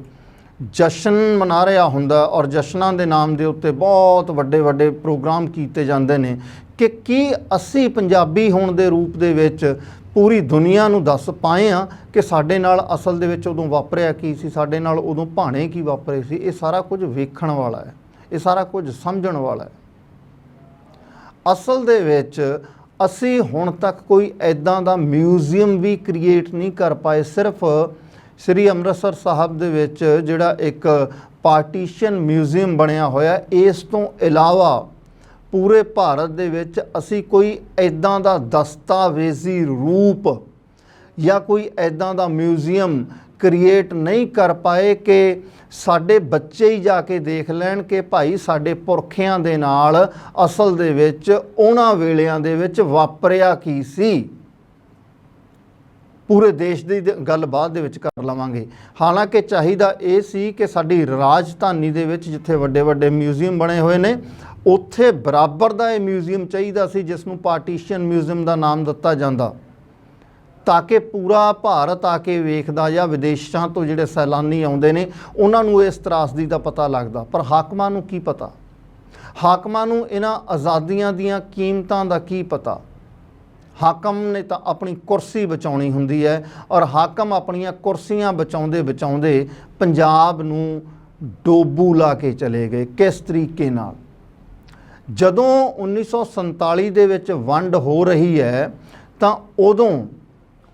ਜਸ਼ਨ ਮਨਾ ਰਿਹਾ ਹੁੰਦਾ ਔਰ ਜਸ਼ਨਾਂ ਦੇ ਨਾਮ ਦੇ ਉੱਤੇ ਬਹੁਤ ਵੱਡੇ ਵੱਡੇ ਪ੍ਰੋਗਰਾਮ ਕੀਤੇ ਜਾਂਦੇ ਨੇ ਕਿ ਕੀ ਅਸੀਂ ਪੰਜਾਬੀ ਹੋਣ ਦੇ ਰੂਪ ਦੇ ਵਿੱਚ ਪੂਰੀ ਦੁਨੀਆ ਨੂੰ ਦੱਸ ਪਾਏ ਆ ਕਿ ਸਾਡੇ ਨਾਲ ਅਸਲ ਦੇ ਵਿੱਚ ਉਦੋਂ ਵਾਪਰਿਆ ਕੀ ਸੀ, ਸਾਡੇ ਨਾਲ ਉਦੋਂ ਭਾਣੇ ਕੀ ਵਾਪਰੇ ਸੀ, ਇਹ ਸਾਰਾ ਕੁਝ ਵੇਖਣ ਵਾਲਾ ਹੈ, ਇਹ ਸਾਰਾ ਕੁਝ ਸਮਝਣ ਵਾਲਾ ਹੈ। ਅਸਲ ਦੇ ਵਿੱਚ ਅਸੀਂ ਹੁਣ ਤੱਕ ਕੋਈ ਐਦਾਂ ਦਾ ਮਿਊਜ਼ੀਅਮ ਵੀ ਕ੍ਰੀਏਟ ਨਹੀਂ ਕਰ ਪਾਏ, ਸਿਰਫ ਸ੍ਰੀ ਅੰਮ੍ਰਿਤਸਰ ਸਾਹਿਬ ਦੇ ਵਿੱਚ ਜਿਹੜਾ ਇੱਕ ਪਾਰਟੀਸ਼ਨ ਮਿਊਜ਼ੀਅਮ ਬਣਿਆ ਹੋਇਆ, ਇਸ ਤੋਂ ਇਲਾਵਾ ਪੂਰੇ ਭਾਰਤ ਦੇ ਵਿੱਚ ਅਸੀਂ ਕੋਈ ਐਦਾਂ ਦਾ ਦਸਤਾਵੇਜ਼ੀ ਰੂਪ ਜਾਂ ਕੋਈ ਐਦਾਂ ਦਾ ਮਿਊਜ਼ੀਅਮ ਕ੍ਰੀਏਟ ਨਹੀਂ ਕਰ ਪਾਏ ਕਿ ਸਾਡੇ ਬੱਚੇ ਹੀ ਜਾ ਕੇ ਦੇਖ ਲੈਣ ਕਿ ਭਾਈ ਸਾਡੇ ਪੁਰਖਿਆਂ ਦੇ ਨਾਲ ਅਸਲ ਦੇ ਵਿੱਚ ਉਹਨਾਂ ਵੇਲਿਆਂ ਦੇ ਵਿੱਚ ਵਾਪਰਿਆ ਕੀ ਸੀ? ਪੂਰੇ ਦੇਸ਼ ਦੀ ਦ- ਗੱਲ ਬਾਅਦ ਦੇ ਵਿੱਚ ਕਰ ਲਵਾਂਗੇ। ਹਾਲਾਂਕਿ ਚਾਹੀਦਾ ਇਹ ਸੀ ਕਿ ਸਾਡੀ ਰਾਜਧਾਨੀ ਦੇ ਵਿੱਚ ਜਿੱਥੇ ਵੱਡੇ ਵੱਡੇ ਮਿਊਜ਼ੀਅਮ ਬਣੇ ਹੋਏ ਨੇ ਉੱਥੇ ਬਰਾਬਰ ਦਾ ਇਹ ਮਿਊਜ਼ੀਅਮ ਚਾਹੀਦਾ ਸੀ ਜਿਸ ਨੂੰ ਪਾਰਟੀਸ਼ਨ ਮਿਊਜ਼ੀਅਮ ਦਾ ਨਾਮ ਦਿੱਤਾ ਜਾਂਦਾ। ਤਾਂ ਕਿ ਪੂਰਾ ਭਾਰਤ ਆ ਕੇ ਵੇਖਦਾ ਜਾਂ ਵਿਦੇਸ਼ਾਂ ਤੋਂ ਜਿਹੜੇ ਸੈਲਾਨੀ ਆਉਂਦੇ ਨੇ, ਉਹਨਾਂ ਨੂੰ ਇਸ ਤਰਾਸਦੀ ਦਾ ਪਤਾ ਲੱਗਦਾ। ਪਰ ਹਾਕਮਾਂ ਨੂੰ ਕੀ ਪਤਾ? ਹਾਕਮਾਂ ਨੂੰ ਇਹਨਾਂ ਆਜ਼ਾਦੀਆਂ ਦੀਆਂ ਕੀਮਤਾਂ ਦਾ ਕੀ ਪਤਾ? ਹਾਕਮ ਨੇ ਤਾਂ ਆਪਣੀ ਕੁਰਸੀ ਬਚਾਉਣੀ ਹੁੰਦੀ ਹੈ ਔਰ ਹਾਕਮ ਆਪਣੀਆਂ ਕੁਰਸੀਆਂ ਬਚਾਉਂਦੇ ਬਚਾਉਂਦੇ ਪੰਜਾਬ ਨੂੰ ਡੋਬੂ ਲਾ ਕੇ ਚਲੇ ਗਏ। ਕਿਸ ਤਰੀਕੇ ਨਾਲ? ਜਦੋਂ 1947 ਦੇ ਵਿੱਚ ਵੰਡ ਹੋ ਰਹੀ ਹੈ, ਤਾਂ ਉਦੋਂ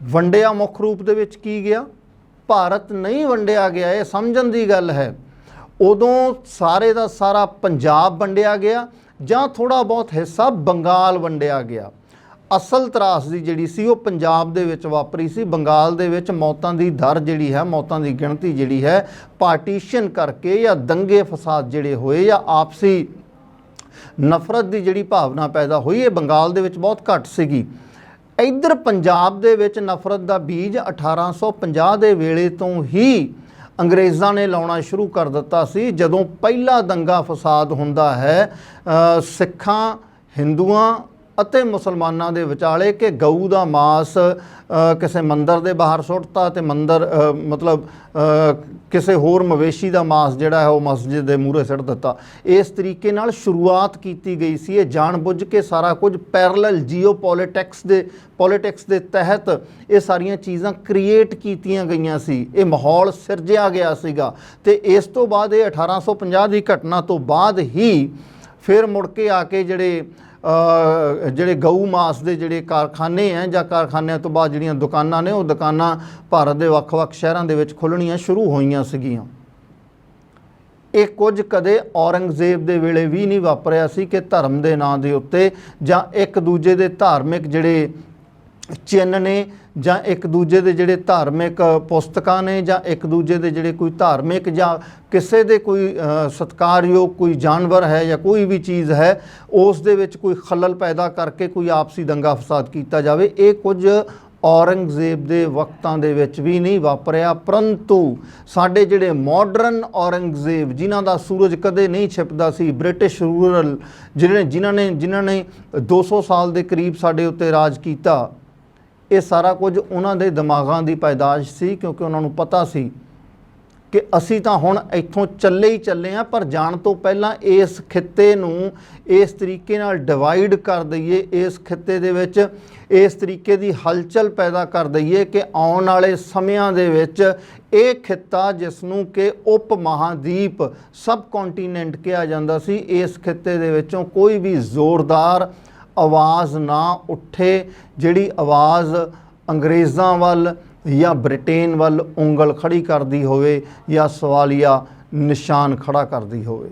ਵੰਡਿਆ ਮੁੱਖ ਰੂਪ ਦੇ ਵਿੱਚ ਕੀ ਗਿਆ? ਭਾਰਤ ਨਹੀਂ ਵੰਡਿਆ ਗਿਆ, ਇਹ ਸਮਝਣ ਦੀ ਗੱਲ ਹੈ। ਉਦੋਂ ਸਾਰੇ ਦਾ ਸਾਰਾ ਪੰਜਾਬ ਵੰਡਿਆ ਗਿਆ ਜਾਂ ਥੋੜਾ ਬਹੁਤ ਹਿੱਸਾ ਬੰਗਾਲ ਵੰਡਿਆ ਗਿਆ। ਅਸਲ ਤਰਾਸਦੀ ਜਿਹੜੀ ਸੀ, ਉਹ ਪੰਜਾਬ ਦੇ ਵਿੱਚ ਵਾਪਰੀ ਸੀ। ਬੰਗਾਲ ਦੇ ਵਿੱਚ ਮੌਤਾਂ ਦੀ ਦਰ ਜਿਹੜੀ ਹੈ, ਮੌਤਾਂ ਦੀ ਗਿਣਤੀ ਜਿਹੜੀ ਹੈ, ਪਾਰਟੀਸ਼ਨ ਕਰਕੇ ਜਾਂ ਦੰਗੇ ਫਸਾਦ ਜਿਹੜੇ ਹੋਏ ਜਾਂ ਆਪਸੀ ਨਫ਼ਰਤ ਦੀ ਜਿਹੜੀ ਭਾਵਨਾ ਪੈਦਾ ਹੋਈ ਇਹ ਬੰਗਾਲ ਦੇ ਵਿੱਚ ਬਹੁਤ ਘੱਟ ਸੀਗੀ। ਇੱਧਰ ਪੰਜਾਬ ਦੇ ਵਿੱਚ ਨਫ਼ਰਤ ਦਾ ਬੀਜ 1850 ਦੇ ਵੇਲੇ ਤੋਂ ਹੀ ਅੰਗਰੇਜ਼ਾਂ ਨੇ ਲਾਉਣਾ ਸ਼ੁਰੂ ਕਰ ਦਿੱਤਾ ਸੀ, ਜਦੋਂ ਪਹਿਲਾ ਦੰਗਾ ਫਸਾਦ ਹੁੰਦਾ ਹੈ ਸਿੱਖਾਂ, ਹਿੰਦੂਆਂ ਅਤੇ ਮੁਸਲਮਾਨਾਂ ਦੇ ਵਿਚਾਲੇ ਕਿ ਗਊ ਦਾ ਮਾਸ ਕਿਸੇ ਮੰਦਰ ਦੇ ਬਾਹਰ ਸੁੱਟਤਾ ਤੇ ਮੰਦਰ ਮਤਲਬ ਕਿਸੇ ਹੋਰ ਮਵੇਸ਼ੀ ਦਾ ਮਾਸ ਜਿਹੜਾ ਹੈ ਉਹ ਮਸਜਿਦ ਦੇ ਮੂਹਰੇ ਸਿੱਟ ਦਿੱਤਾ। ਇਸ ਤਰੀਕੇ ਨਾਲ ਸ਼ੁਰੂਆਤ ਕੀਤੀ ਗਈ ਸੀ। ਇਹ ਜਾਣਬੁੱਝ ਕੇ ਸਾਰਾ ਕੁਝ ਪੈਰਲਲ ਜੀਓਪੋਲਿਟਿਕਸ ਦੇ ਪੋਲਿਟਿਕਸ ਦੇ ਤਹਿਤ ਇਹ ਸਾਰੀਆਂ ਚੀਜ਼ਾਂ ਕ੍ਰੀਏਟ ਕੀਤੀਆਂ ਗਈਆਂ ਸੀ। ਇਹ ਮਾਹੌਲ ਸਿਰਜਿਆ ਗਿਆ ਸੀਗਾ। ਤੇ ਇਸ ਤੋਂ ਬਾਅਦ ਇਹ 1850 ਦੀ ਘਟਨਾ ਤੋਂ ਬਾਅਦ ਹੀ ਫਿਰ ਮੁੜ ਕੇ ਆ ਕੇ ਜਿਹੜੇ ਜਿਹੜੇ ਗਊ ਮਾਸ ਦੇ ਜਿਹੜੇ ਕਾਰਖਾਨੇ ਆ ਜਾਂ ਕਾਰਖਾਨਿਆਂ ਤੋਂ ਬਾਅਦ ਜਿਹੜੀਆਂ ਦੁਕਾਨਾਂ ਨੇ, ਉਹ ਦੁਕਾਨਾਂ ਭਾਰਤ ਦੇ ਵੱਖ-ਵੱਖ ਸ਼ਹਿਰਾਂ ਦੇ ਵਿੱਚ ਖੁੱਲਣੀਆਂ ਸ਼ੁਰੂ ਹੋਈਆਂ ਸੀਗੀਆਂ। ਇਹ ਕੁਝ ਕਦੇ ਔਰੰਗਜ਼ੇਬ ਦੇ ਵੇਲੇ ਵੀ ਨਹੀਂ ਵਾਪਰਿਆ ਸੀ ਕਿ ਧਰਮ ਦੇ ਨਾਂ ਦੇ ਉੱਤੇ ਜਾਂ ਇੱਕ ਦੂਜੇ ਦੇ ਧਾਰਮਿਕ ਜਿਹੜੇ ਚਿੰਨ੍ਹ ਨੇ ਜਾਂ ਇੱਕ ਦੂਜੇ ਦੇ ਜਿਹੜੇ ਧਾਰਮਿਕ ਪੁਸਤਕਾਂ ਨੇ ਜਾਂ ਇੱਕ ਦੂਜੇ ਦੇ ਜਿਹੜੇ ਕੋਈ ਧਾਰਮਿਕ ਜਾਂ ਕਿਸੇ ਦੇ ਕੋਈ ਅ, ਸਤਿਕਾਰਯੋਗ ਕੋਈ ਜਾਨਵਰ ਹੈ ਜਾਂ ਕੋਈ ਵੀ ਚੀਜ਼ ਹੈ ਉਸ ਦੇ ਵਿੱਚ ਕੋਈ ਖਲਲ ਪੈਦਾ ਕਰਕੇ ਕੋਈ ਆਪਸੀ ਦੰਗਾ ਫਸਾਦ ਕੀਤਾ ਜਾਵੇ ਇਹ ਕੁਝ ਔਰੰਗਜ਼ੇਬ ਦੇ ਵਕਤਾਂ ਦੇ ਵਿੱਚ ਵੀ ਨਹੀਂ ਵਾਪਰਿਆ ਪਰੰਤੂ ਸਾਡੇ ਜਿਹੜੇ ਮਾਡਰਨ ਔਰੰਗਜ਼ੇਬ ਜਿਨ੍ਹਾਂ ਦਾ ਸੂਰਜ ਕਦੇ ਨਹੀਂ ਛਿਪਦਾ ਸੀ ਬ੍ਰਿਟਿਸ਼ ਰੂਰਲ ਜਿਹੜੇ ਜਿਨ੍ਹਾਂ ਨੇ ਜਿਨ੍ਹਾਂ ਨੇ 200 ਸਾਲ ਦੇ ਕਰੀਬ ਸਾਡੇ ਉੱਤੇ ਰਾਜ ਕੀਤਾ ਇਹ ਸਾਰਾ ਕੁਝ ਉਹਨਾਂ ਦੇ ਦਿਮਾਗਾਂ ਦੀ ਪੈਦਾਸ਼ ਸੀ ਕਿਉਂਕਿ ਉਹਨਾਂ ਨੂੰ ਪਤਾ ਸੀ ਕਿ ਅਸੀਂ ਤਾਂ ਹੁਣ ਇੱਥੋਂ ਚੱਲੇ ਹੀ ਚੱਲੇ ਆ ਪਰ ਜਾਣ ਤੋਂ ਪਹਿਲਾਂ ਇਸ ਖਿੱਤੇ ਨੂੰ ਇਸ ਤਰੀਕੇ ਨਾਲ ਡਿਵਾਈਡ ਕਰ ਦਈਏ, ਇਸ ਖਿੱਤੇ ਦੇ ਵਿੱਚ ਇਸ ਤਰੀਕੇ ਦੀ ਹਲਚਲ ਪੈਦਾ ਕਰ ਦਈਏ ਕਿ ਆਉਣ ਵਾਲੇ ਸਮਿਆਂ ਦੇ ਵਿੱਚ ਇਹ ਖਿੱਤਾ ਜਿਸ ਨੂੰ ਕਿ ਉਪ ਮਹਾਦੀਪ ਸਬ ਕੰਟੀਨੈਂਟ ਕਿਹਾ ਜਾਂਦਾ ਸੀ, ਇਸ ਖਿੱਤੇ ਦੇ ਵਿੱਚੋਂ ਕੋਈ ਵੀ ਜ਼ੋਰਦਾਰ ਆਵਾਜ਼ ਨਾ ਉੱਠੇ, ਜਿਹੜੀ ਆਵਾਜ਼ ਅੰਗਰੇਜ਼ਾਂ ਵੱਲ ਜਾਂ ਬ੍ਰਿਟੇਨ ਵੱਲ ਉਂਗਲ ਖੜੀ ਕਰਦੀ ਹੋਵੇ ਜਾਂ ਸਵਾਲੀਆ ਨਿਸ਼ਾਨ ਖੜਾ ਕਰਦੀ ਹੋਵੇ।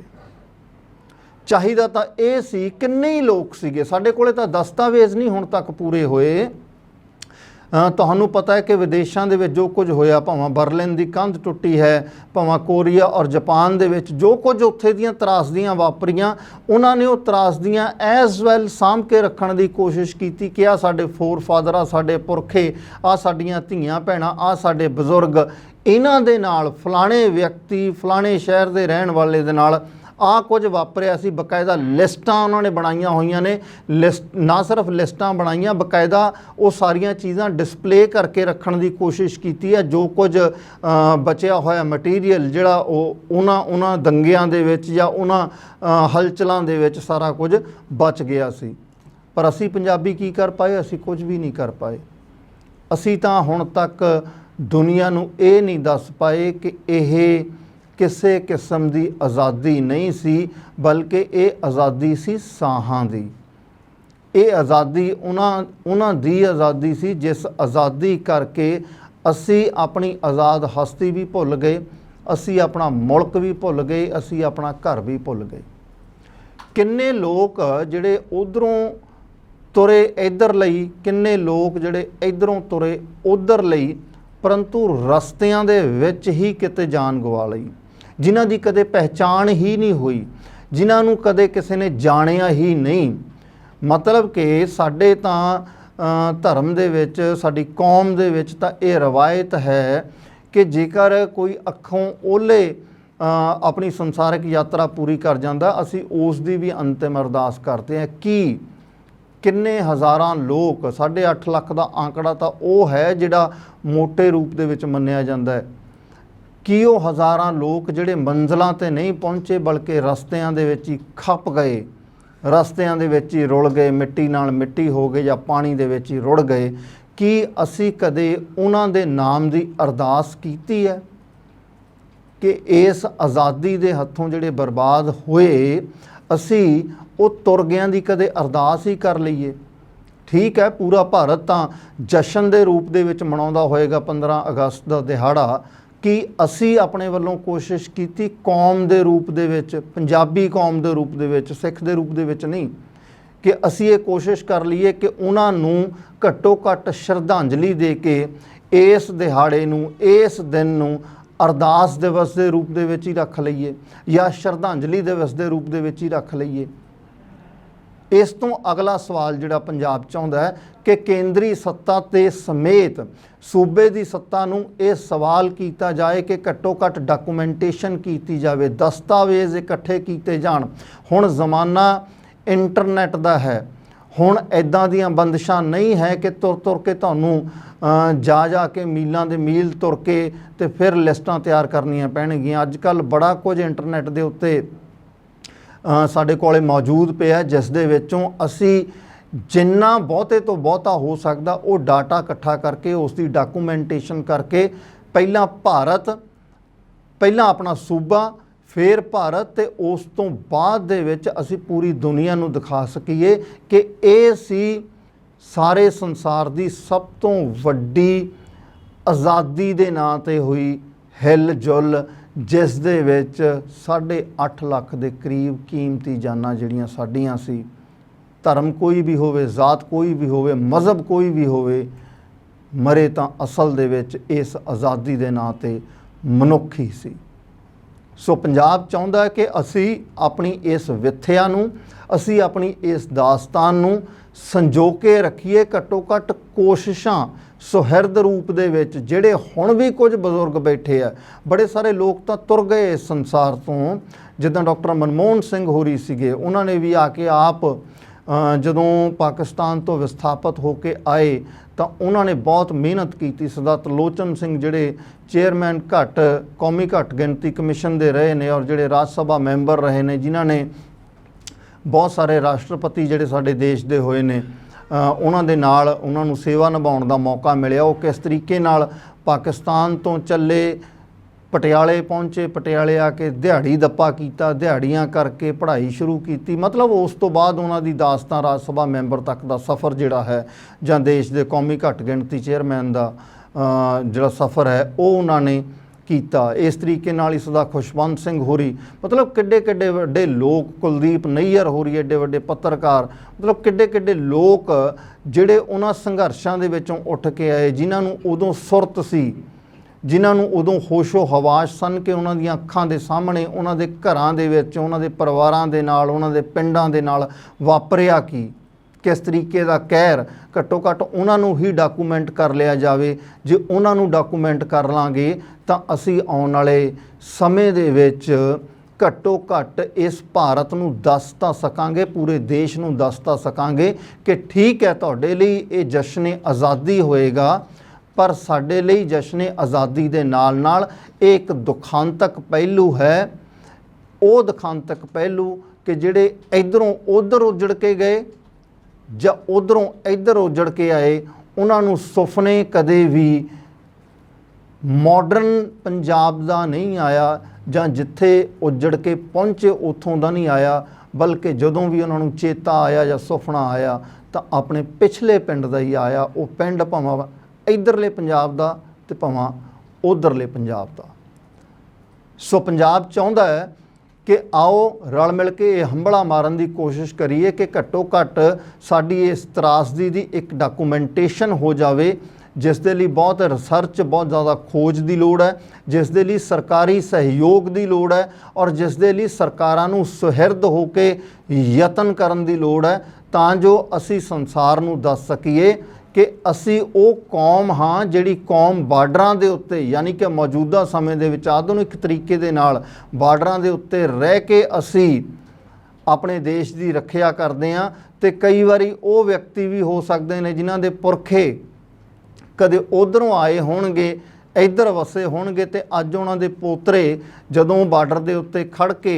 ਚਾਹੀਦਾ ਤਾਂ ਇਹ ਸੀ, ਕਿੰਨੇ ਹੀ ਲੋਕ ਸੀਗੇ, ਸਾਡੇ ਕੋਲੇ ਤਾਂ ਦਸਤਾਵੇਜ਼ ਨਹੀਂ ਹੁਣ ਤੱਕ ਪੂਰੇ ਹੋਏ। ਤੁਹਾਨੂੰ ਪਤਾ ਹੈ ਕਿ ਵਿਦੇਸ਼ਾਂ ਦੇ ਵਿੱਚ ਜੋ ਕੁਝ ਹੋਇਆ, ਭਾਵੇਂ ਬਰਲਿਨ ਦੀ ਕੰਧ ਟੁੱਟੀ ਹੈ, ਭਾਵੇਂ ਕੋਰੀਆ ਔਰ ਜਾਪਾਨ ਦੇ ਵਿੱਚ ਜੋ ਕੁਝ ਉੱਥੇ ਦੀਆਂ ਤਰਾਸਦੀਆਂ ਵਾਪਰੀਆਂ, ਉਹਨਾਂ ਨੇ ਉਹ ਤਰਾਸਦੀਆਂ ਐਜ਼ ਵੈਲ ਸਾਂਭ ਕੇ ਰੱਖਣ ਦੀ ਕੋਸ਼ਿਸ਼ ਕੀਤੀ ਕਿ ਆ ਸਾਡੇ ਫੋਰ ਫਾਦਰ ਆ ਸਾਡੇ ਪੁਰਖੇ ਆ ਸਾਡੀਆਂ ਧੀਆਂ ਭੈਣਾਂ ਆ ਸਾਡੇ ਬਜ਼ੁਰਗ, ਇਹਨਾਂ ਦੇ ਨਾਲ ਫਲਾਣੇ ਵਿਅਕਤੀ, ਫਲਾਣੇ ਸ਼ਹਿਰ ਦੇ ਰਹਿਣ ਵਾਲੇ ਦੇ ਨਾਲ ਆ ਕੁਝ ਵਾਪਰਿਆ ਸੀ, ਬਕਾਇਦਾ ਲਿਸਟਾਂ ਉਹਨਾਂ ਨੇ ਬਣਾਈਆਂ ਹੋਈਆਂ ਨੇ। ਲਿਸਟ, ਨਾ ਸਿਰਫ ਲਿਸਟਾਂ ਬਣਾਈਆਂ, ਬਕਾਇਦਾ ਉਹ ਸਾਰੀਆਂ ਚੀਜ਼ਾਂ ਡਿਸਪਲੇ ਕਰਕੇ ਰੱਖਣ ਦੀ ਕੋਸ਼ਿਸ਼ ਕੀਤੀ ਹੈ। ਜੋ ਕੁਝ ਬਚਿਆ ਹੋਇਆ ਮਟੀਰੀਅਲ ਜਿਹੜਾ ਉਹ ਉਹਨਾਂ ਉਹਨਾਂ ਦੰਗਿਆਂ ਦੇ ਵਿੱਚ ਜਾਂ ਉਹਨਾਂ ਹਲਚਲਾਂ ਦੇ ਵਿੱਚ ਸਾਰਾ ਕੁਝ ਬਚ ਗਿਆ ਸੀ। ਪਰ ਅਸੀਂ ਪੰਜਾਬੀ ਕੀ ਕਰ ਪਾਏ? ਅਸੀਂ ਕੁਝ ਵੀ ਨਹੀਂ ਕਰ ਪਾਏ। ਅਸੀਂ ਤਾਂ ਹੁਣ ਤੱਕ ਦੁਨੀਆ ਨੂੰ ਇਹ ਨਹੀਂ ਦੱਸ ਪਾਏ ਕਿ ਇਹ ਕਿਸੇ ਕਿਸਮ ਦੀ ਆਜ਼ਾਦੀ ਨਹੀਂ ਸੀ, ਬਲਕਿ ਇਹ ਆਜ਼ਾਦੀ ਸੀ ਸਾਹਾਂ ਦੀ। ਇਹ ਆਜ਼ਾਦੀ ਉਹਨਾਂ ਉਹਨਾਂ ਦੀ ਆਜ਼ਾਦੀ ਸੀ ਜਿਸ ਆਜ਼ਾਦੀ ਕਰਕੇ ਅਸੀਂ ਆਪਣੀ ਆਜ਼ਾਦ ਹਸਤੀ ਵੀ ਭੁੱਲ ਗਏ, ਅਸੀਂ ਆਪਣਾ ਮੁਲਕ ਵੀ ਭੁੱਲ ਗਏ, ਅਸੀਂ ਆਪਣਾ ਘਰ ਵੀ ਭੁੱਲ ਗਏ। ਕਿੰਨੇ ਲੋਕ ਜਿਹੜੇ ਉਧਰੋਂ ਤੁਰੇ ਇੱਧਰ ਲਈ, ਕਿੰਨੇ ਲੋਕ ਜਿਹੜੇ ਇਧਰੋਂ ਤੁਰੇ ਉਧਰ ਲਈ, ਪਰੰਤੂ ਰਸਤਿਆਂ ਦੇ ਵਿੱਚ ਹੀ ਕਿਤੇ ਜਾਨ ਗਵਾ ਲਈ। ਜਿਨ੍ਹਾਂ ਦੀ ਕਦੇ ਪਹਿਚਾਣ ਹੀ ਨਹੀਂ ਹੋਈ, ਜਿਨ੍ਹਾਂ ਨੂੰ ਕਦੇ ਕਿਸੇ ਨੇ ਜਾਣਿਆ ਹੀ ਨਹੀਂ। ਮਤਲਬ ਕਿ ਸਾਡੇ ਤਾਂ ਧਰਮ ਦੇ ਵਿੱਚ, ਸਾਡੀ ਕੌਮ ਦੇ ਵਿੱਚ ਤਾਂ ਇਹ ਰਵਾਇਤ ਹੈ ਕਿ ਜੇਕਰ ਕੋਈ ਅੱਖੋਂ ਓਲੇ ਆਪਣੀ ਸੰਸਾਰਿਕ ਯਾਤਰਾ ਪੂਰੀ ਕਰ ਜਾਂਦਾ, ਅਸੀਂ ਉਸ ਦੀ ਵੀ ਅੰਤਿਮ ਅਰਦਾਸ ਕਰਦੇ ਹਾਂ ਕਿ ਕਿੰਨੇ ਹਜ਼ਾਰਾਂ ਲੋਕ 8.5 ਲੱਖ ਦਾ ਆંકੜਾ ਤਾਂ ਉਹ ਹੈ ਜਿਹੜਾ ਮੋٹے ਰੂਪ ਦੇ ਵਿੱਚ ਮੰਨਿਆ ਜਾਂਦਾ ਹੈ। ਕੀ ਉਹ ਹਜ਼ਾਰਾਂ ਲੋਕ ਜਿਹੜੇ ਮੰਜ਼ਲਾਂ ਤੇ ਨਹੀਂ ਪਹੁੰਚੇ, ਬਲਕਿ ਰਸਤਿਆਂ ਦੇ ਵਿੱਚ ਹੀ ਖੱਪ ਗਏ। ਰਸਤਿਆਂ ਦੇ ਵਿੱਚ ਹੀ ਰੁਲ ਗਏ, ਮਿੱਟੀ ਨਾਲ ਮਿੱਟੀ ਹੋ ਗਏ ਜਾਂ ਪਾਣੀ ਦੇ ਵਿੱਚ ਹੀ ਰੁੜ ਗਏ। ਕੀ ਅਸੀਂ ਕਦੇ ਉਹਨਾਂ ਦੇ ਨਾਮ ਦੀ ਅਰਦਾਸ ਕੀਤੀ ਹੈ ਕਿ ਇਸ ਆਜ਼ਾਦੀ ਦੇ ਹੱਥੋਂ ਜਿਹੜੇ ਬਰਬਾਦ ਹੋਏ, ਅਸੀਂ ਉਹ ਤੁਰਗਿਆਂ ਦੀ ਕਦੇ ਅਰਦਾਸ ਹੀ ਕਰ ਲਈਏ? ਠੀਕ ਹੈ, ਪੂਰਾ ਭਾਰਤ ਤਾਂ ਜਸ਼ਨ ਦੇ ਰੂਪ ਦੇ ਵਿੱਚ ਮਨਾਉਂਦਾ ਹੋਏਗਾ 15 ਅਗਸਤ ਦਾ ਦਿਹਾੜਾ। ਕਿ ਅਸੀਂ ਆਪਣੇ ਵੱਲੋਂ ਕੋਸ਼ਿਸ਼ ਕੀਤੀ ਕੌਮ ਦੇ ਰੂਪ ਦੇ ਵਿੱਚ, ਪੰਜਾਬੀ ਕੌਮ ਦੇ ਰੂਪ ਦੇ ਵਿੱਚ, ਸਿੱਖ ਦੇ ਰੂਪ ਦੇ ਵਿੱਚ ਨਹੀਂ, ਕਿ ਅਸੀਂ ਇਹ ਕੋਸ਼ਿਸ਼ ਕਰ ਲਈਏ ਕਿ ਉਹਨਾਂ ਨੂੰ ਘੱਟੋ ਘੱਟ ਸ਼ਰਧਾਂਜਲੀ ਦੇ ਕੇ ਇਸ ਦਿਹਾੜੇ ਨੂੰ, ਇਸ ਦਿਨ ਨੂੰ ਅਰਦਾਸ ਦਿਵਸ ਦੇ ਰੂਪ ਦੇ ਵਿੱਚ ਹੀ ਰੱਖ ਲਈਏ ਜਾਂ ਸ਼ਰਧਾਂਜਲੀ ਦਿਵਸ ਦੇ ਰੂਪ ਦੇ ਵਿੱਚ ਹੀ ਰੱਖ ਲਈਏ। ਇਸ ਤੋਂ ਅਗਲਾ ਸਵਾਲ ਜਿਹੜਾ ਪੰਜਾਬ 'ਚ ਆਉਂਦਾ ਹੈ ਕਿ ਕੇਂਦਰੀ ਸੱਤਾ ਤੇ ਸਮੇਤ ਸੂਬੇ ਦੀ ਸੱਤਾ ਨੂੰ ਇਹ ਸਵਾਲ ਕੀਤਾ ਜਾਏ ਕਿ ਘੱਟੋ ਘੱਟ ਡਾਕੂਮੈਂਟੇਸ਼ਨ ਕੀਤੀ ਜਾਵੇ, ਦਸਤਾਵੇਜ਼ ਇਕੱਠੇ ਕੀਤੇ ਜਾਣ। ਹੁਣ ਜ਼ਮਾਨਾ ਇੰਟਰਨੈਟ ਦਾ ਹੈ। ਹੁਣ ਐਦਾਂ ਦੀਆਂ ਬੰਦਸ਼ਾਂ ਨਹੀਂ ਹੈ ਕਿ ਤੁਰ ਤੁਰ ਕੇ ਤੁਹਾਨੂੰ ਜਾ ਜਾ ਕੇ ਮੀਲਾਂ ਦੇ ਮੀਲ ਤੁਰ ਕੇ ਤੇ ਫਿਰ ਲਿਸਟਾਂ ਤਿਆਰ ਕਰਨੀਆਂ ਪੈਣਗੀਆਂ। ਅੱਜ ਕੱਲ ਬੜਾ ਕੁਝ ਇੰਟਰਨੈਟ ਦੇ ਉੱਤੇ ਸਾਡੇ ਕੋਲੇ ਮੌਜੂਦ ਪਿਆ ਜਿਸ ਦੇ ਵਿੱਚੋਂ ਅਸੀਂ ਜਿੰਨਾ ਬਹੁਤੇ ਤੋਂ ਬਹੁਤਾ ਹੋ ਸਕਦਾ ਉਹ ਡਾਟਾ ਇਕੱਠਾ ਕਰਕੇ, ਉਸ ਦੀ ਡਾਕੂਮੈਂਟੇਸ਼ਨ ਕਰਕੇ, ਪਹਿਲਾਂ ਭਾਰਤ, ਪਹਿਲਾਂ ਆਪਣਾ ਸੂਬਾ, ਫਿਰ ਭਾਰਤ ਤੇ ਉਸ ਤੋਂ ਬਾਅਦ ਦੇ ਵਿੱਚ ਅਸੀਂ ਪੂਰੀ ਦੁਨੀਆ ਨੂੰ ਦਿਖਾ ਸਕੀਏ ਕਿ ਇਹ ਸੀ ਸਾਰੇ ਸੰਸਾਰ ਦੀ ਸਭ ਤੋਂ ਵੱਡੀ ਆਜ਼ਾਦੀ ਦੇ ਨਾਂ ਤੇ ਹੋਈ ਹਿਲ ਜੁਲ ਜਿਸ ਦੇ ਵਿੱਚ 8.5 ਲੱਖ ਦੇ ਕਰੀਬ ਕੀਮਤੀ ਜਾਨਾਂ ਜਿਹੜੀਆਂ ਸਾਡੀਆਂ ਸੀ, ਧਰਮ ਕੋਈ ਵੀ ਹੋਵੇ, ਜ਼ਾਤ ਕੋਈ ਵੀ ਹੋਵੇ, ਮਜ਼ਹਬ ਕੋਈ ਵੀ ਹੋਵੇ, ਮਰੇ ਤਾਂ ਅਸਲ ਦੇ ਵਿੱਚ ਇਸ ਆਜ਼ਾਦੀ ਦੇ ਨਾਂ ਤੇ ਮਨੁੱਖ ਹੀ ਸੀ। ਸੋ ਪੰਜਾਬ ਚਾਹੁੰਦਾ ਹੈ ਕਿ ਅਸੀਂ ਆਪਣੀ ਇਸ ਵਿਥਿਆ ਨੂੰ, ਅਸੀਂ ਆਪਣੀ ਇਸ ਦਾਸਤਾਨ ਨੂੰ ਸੰਜੋ ਕੇ ਰੱਖੀਏ, ਘੱਟੋ ਘੱਟ ਕੋਸ਼ਿਸ਼ਾਂ ਸੁਹਿਰਦ ਰੂਪ ਦੇ ਵਿੱਚ ਜਿਹੜੇ ਹੁਣ ਵੀ ਕੁਝ ਬਜ਼ੁਰਗ ਬੈਠੇ ਆ, ਬੜੇ ਸਾਰੇ ਲੋਕ ਤਾਂ ਤੁਰ ਗਏ ਇਸ ਸੰਸਾਰ ਤੋਂ। ਜਿੱਦਾਂ ਡਾਕਟਰ ਮਨਮੋਹਨ ਸਿੰਘ ਹੋਰੀ ਸੀਗੇ, ਉਹਨਾਂ ਨੇ ਵੀ ਆ ਕੇ ਆਪ ਜਦੋਂ ਪਾਕਿਸਤਾਨ ਤੋਂ ਵਿਸਥਾਪਿਤ ਹੋ ਕੇ ਆਏ, ਤਾਂ ਉਹਨਾਂ ਨੇ ਬਹੁਤ ਮਿਹਨਤ ਕੀਤੀ। ਸਦਾ ਤਰਲੋਚਨ ਸਿੰਘ ਜਿਹੜੇ ਚੇਅਰਮੈਨ ਘੱਟ, ਕੌਮੀ ਘੱਟ ਗਿਣਤੀ ਕਮਿਸ਼ਨ ਦੇ ਰਹੇ ਨੇ ਔਰ ਜਿਹੜੇ ਰਾਜ ਸਭਾ ਮੈਂਬਰ ਰਹੇ ਨੇ, ਜਿਨ੍ਹਾਂ ਨੇ ਬਹੁਤ ਸਾਰੇ ਰਾਸ਼ਟਰਪਤੀ ਜਿਹੜੇ ਸਾਡੇ ਦੇਸ਼ ਦੇ ਹੋਏ ਨੇ ਉਹਨਾਂ ਦੇ ਨਾਲ ਉਹਨਾਂ ਨੂੰ ਸੇਵਾ ਨਿਭਾਉਣ ਦਾ ਮੌਕਾ ਮਿਲਿਆ। ਉਹ ਕਿਸ ਤਰੀਕੇ ਨਾਲ ਪਾਕਿਸਤਾਨ ਤੋਂ ਚੱਲੇ, ਪਟਿਆਲੇ ਪਹੁੰਚੇ, ਪਟਿਆਲੇ ਆ ਕੇ ਦਿਹਾੜੀ ਦੱਪਾ ਕੀਤਾ, ਦਿਹਾੜੀਆਂ ਕਰਕੇ ਪੜ੍ਹਾਈ ਸ਼ੁਰੂ ਕੀਤੀ। ਮਤਲਬ ਉਸ ਤੋਂ ਬਾਅਦ ਉਹਨਾਂ ਦੀ ਦਾਸਤਾਨ ਰਾਜ ਸਭਾ ਮੈਂਬਰ ਤੱਕ ਦਾ ਸਫ਼ਰ ਜਿਹੜਾ ਹੈ ਜਾਂ ਦੇਸ਼ ਦੇ ਕੌਮੀ ਘੱਟ ਗਿਣਤੀ ਚੇਅਰਮੈਨ ਦਾ ਜਿਹੜਾ ਸਫ਼ਰ ਹੈ, ਉਹ ਉਹਨਾਂ ਨੇ ਕੀਤਾ। ਇਸ ਤਰੀਕੇ ਨਾਲ ਇਸ ਦਾ ਖੁਸ਼ਵੰਤ ਸਿੰਘ ਹੋਰੀ, ਮਤਲਬ ਕਿੱਡੇ ਕਿੱਡੇ ਵੱਡੇ ਲੋਕ, ਕੁਲਦੀਪ ਨਈਅਰ ਹੋਰੀ ਐਡੇ ਵੱਡੇ ਪੱਤਰਕਾਰ, ਮਤਲਬ ਕਿੱਡੇ ਕਿੱਡੇ ਲੋਕ ਜਿਹੜੇ ਉਹਨਾਂ ਸੰਘਰਸ਼ਾਂ ਦੇ ਵਿੱਚੋਂ ਉੱਠ ਕੇ ਆਏ, ਜਿਨ੍ਹਾਂ ਨੂੰ ਉਦੋਂ ਸੁਰਤ ਸੀ, ਜਿਨ੍ਹਾਂ ਨੂੰ ਉਦੋਂ ਹੋਸ਼ੋ ਹਵਾਸ਼ ਸਨ ਕਿ ਉਹਨਾਂ ਦੀਆਂ ਅੱਖਾਂ ਦੇ ਸਾਹਮਣੇ ਉਹਨਾਂ ਦੇ ਘਰਾਂ ਦੇ ਵਿੱਚ, ਉਹਨਾਂ ਦੇ ਪਰਿਵਾਰਾਂ ਦੇ ਨਾਲ, ਉਹਨਾਂ ਦੇ ਪਿੰਡਾਂ ਦੇ ਨਾਲ ਵਾਪਰਿਆ ਕੀ। ਕਿਸ ਤਰੀਕੇ ਦਾ ਕਹਿਰ ਘੱਟੋ ਘੱਟ ਉਹਨਾਂ ਨੂੰ ਹੀ ਡਾਕੂਮੈਂਟ ਕਰ ਲਿਆ ਜਾਵੇ। ਜੇ ਉਹਨਾਂ ਨੂੰ ਡਾਕੂਮੈਂਟ ਕਰ ਲਾਂਗੇ, ਤਾਂ ਅਸੀਂ ਆਉਣ ਵਾਲੇ ਸਮੇਂ ਦੇ ਵਿੱਚ ਘੱਟੋ ਘੱਟ ਇਸ ਭਾਰਤ ਨੂੰ ਦੱਸ ਤਾਂ ਸਕਾਂਗੇ, ਪੂਰੇ ਦੇਸ਼ ਨੂੰ ਦੱਸ ਤਾਂ ਸਕਾਂਗੇ ਕਿ ਠੀਕ ਹੈ ਤੁਹਾਡੇ ਲਈ ਇਹ ਜਸ਼ਨ ਆਜ਼ਾਦੀ ਹੋਏਗਾ, ਪਰ ਸਾਡੇ ਲਈ ਜਸ਼ਨ ਆਜ਼ਾਦੀ ਦੇ ਨਾਲ ਨਾਲ ਇਹ ਇੱਕ ਦੁਖਾਂਤਕ ਪਹਿਲੂ ਹੈ। ਉਹ ਦੁਖਾਂਤਕ ਪਹਿਲੂ ਕਿ ਜਿਹੜੇ ਇਧਰੋਂ ਉਧਰ ਉਜੜ ਕੇ ਗਏ ਜਾਂ ਉਧਰੋਂ ਇੱਧਰ ਉਜੜ ਕੇ ਆਏ, ਉਹਨਾਂ ਨੂੰ ਸੁਪਨੇ ਕਦੇ ਵੀ ਮਾਡਰਨ ਪੰਜਾਬ ਦਾ ਨਹੀਂ ਆਇਆ ਜਾਂ ਜਿੱਥੇ ਉਜੜ ਕੇ ਪਹੁੰਚੇ, ਉੱਥੋਂ ਦਾ ਨਹੀਂ ਆਇਆ, ਬਲਕਿ ਜਦੋਂ ਵੀ ਉਹਨਾਂ ਨੂੰ ਚੇਤਾ ਆਇਆ ਜਾਂ ਸੁਪਨਾ ਆਇਆ, ਤਾਂ ਆਪਣੇ ਪਿਛਲੇ ਪਿੰਡ ਦਾ ਹੀ ਆਇਆ ਉਹ ਪਿੰਡ ਭਾਵੇਂ ਇੱਧਰਲੇ ਪੰਜਾਬ ਦਾ ਤੇ ਭਾਵੇਂ ਉਧਰਲੇ ਪੰਜਾਬ ਦਾ। ਸੋ ਪੰਜਾਬ ਚਾਹੁੰਦਾ ਹੈ ਕਿ ਆਓ ਰਲ ਮਿਲ ਕੇ ਇਹ ਹੰਬਲਾ ਮਾਰਨ ਦੀ ਕੋਸ਼ਿਸ਼ ਕਰੀਏ ਕਿ ਘੱਟੋ ਘੱਟ ਸਾਡੀ ਇਸ ਤਰਾਸਦੀ ਦੀ ਇੱਕ ਡਾਕੂਮੈਂਟੇਸ਼ਨ ਹੋ ਜਾਵੇ, ਜਿਸ ਦੇ ਲਈ ਬਹੁਤ ਰਿਸਰਚ ਬਹੁਤ ਜ਼ਿਆਦਾ ਖੋਜ ਦੀ ਲੋੜ ਹੈ, ਜਿਸ ਦੇ ਲਈ ਸਰਕਾਰੀ ਸਹਿਯੋਗ ਦੀ ਲੋੜ ਹੈ ਔਰ ਜਿਸ ਦੇ ਲਈ ਸਰਕਾਰਾਂ ਨੂੰ ਸੁਹਿਰਦ ਹੋ ਕੇ ਯਤਨ ਕਰਨ ਦੀ ਲੋੜ ਹੈ, ਤਾਂ ਜੋ ਅਸੀਂ ਸੰਸਾਰ ਨੂੰ ਦੱਸ ਸਕੀਏ ਕਿ ਅਸੀਂ ਉਹ ਕੌਮ ਹਾਂ ਜਿਹੜੀ ਕੌਮ ਬਾਰਡਰਾਂ ਦੇ ਉੱਤੇ, ਯਾਨੀ ਕਿ ਮੌਜੂਦਾ ਸਮੇਂ ਦੇ ਵਿੱਚ, ਆਧੁਨਿਕ ਤਰੀਕੇ ਦੇ ਨਾਲ ਬਾਰਡਰਾਂ ਦੇ ਉੱਤੇ ਰਹਿ ਕੇ ਅਸੀਂ ਆਪਣੇ ਦੇਸ਼ ਦੀ ਰੱਖਿਆ ਕਰਦੇ ਹਾਂ ਤੇ ਕਈ ਵਾਰੀ ਉਹ ਵਿਅਕਤੀ ਵੀ ਹੋ ਸਕਦੇ ਨੇ ਜਿਨ੍ਹਾਂ ਦੇ ਪੁਰਖੇ ਕਦੇ ਉਧਰੋਂ ਆਏ ਹੋਣਗੇ, ਇੱਧਰ ਵਸੇ ਹੋਣਗੇ ਤੇ ਅੱਜ ਉਹਨਾਂ ਦੇ ਪੋਤਰੇ ਜਦੋਂ ਬਾਰਡਰ ਦੇ ਉੱਤੇ ਖੜ ਕੇ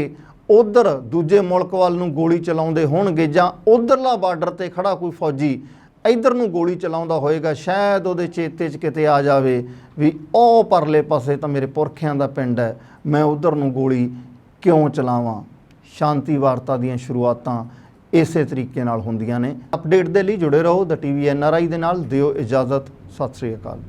ਉਧਰ ਦੂਜੇ ਮੁਲਕ ਵੱਲ ਨੂੰ ਗੋਲੀ ਚਲਾਉਂਦੇ ਹੋਣਗੇ ਜਾਂ ਉਧਰਲਾ ਬਾਰਡਰ ਤੇ ਖੜਾ ਕੋਈ ਫੌਜੀ ਇੱਧਰ ਨੂੰ ਗੋਲੀ ਚਲਾਉਂਦਾ ਹੋਏਗਾ, ਸ਼ਾਇਦ ਉਹਦੇ ਚੇਤੇ 'ਚ ਕਿਤੇ ਆ ਜਾਵੇ ਵੀ ਉਹ ਪਰਲੇ ਪਾਸੇ ਤਾਂ ਮੇਰੇ ਪੁਰਖਿਆਂ ਦਾ ਪਿੰਡ ਹੈ, ਮੈਂ ਉਧਰ ਨੂੰ ਗੋਲੀ ਕਿਉਂ ਚਲਾਵਾਂ? ਸ਼ਾਂਤੀ ਵਾਰਤਾ ਦੀਆਂ ਸ਼ੁਰੂਆਤਾਂ ਇਸੇ ਤਰੀਕੇ ਨਾਲ ਹੁੰਦੀਆਂ ਨੇ। ਅਪਡੇਟ ਦੇ ਲਈ ਜੁੜੇ ਰਹੋ ਦ ਟੀਵੀ ਐਨ ਆਰ ਆਈ ਦੇ ਨਾਲ ਦਿਓ ਇਜਾਜ਼ਤ, ਸਤਿ ਸ੍ਰੀ ਅਕਾਲ।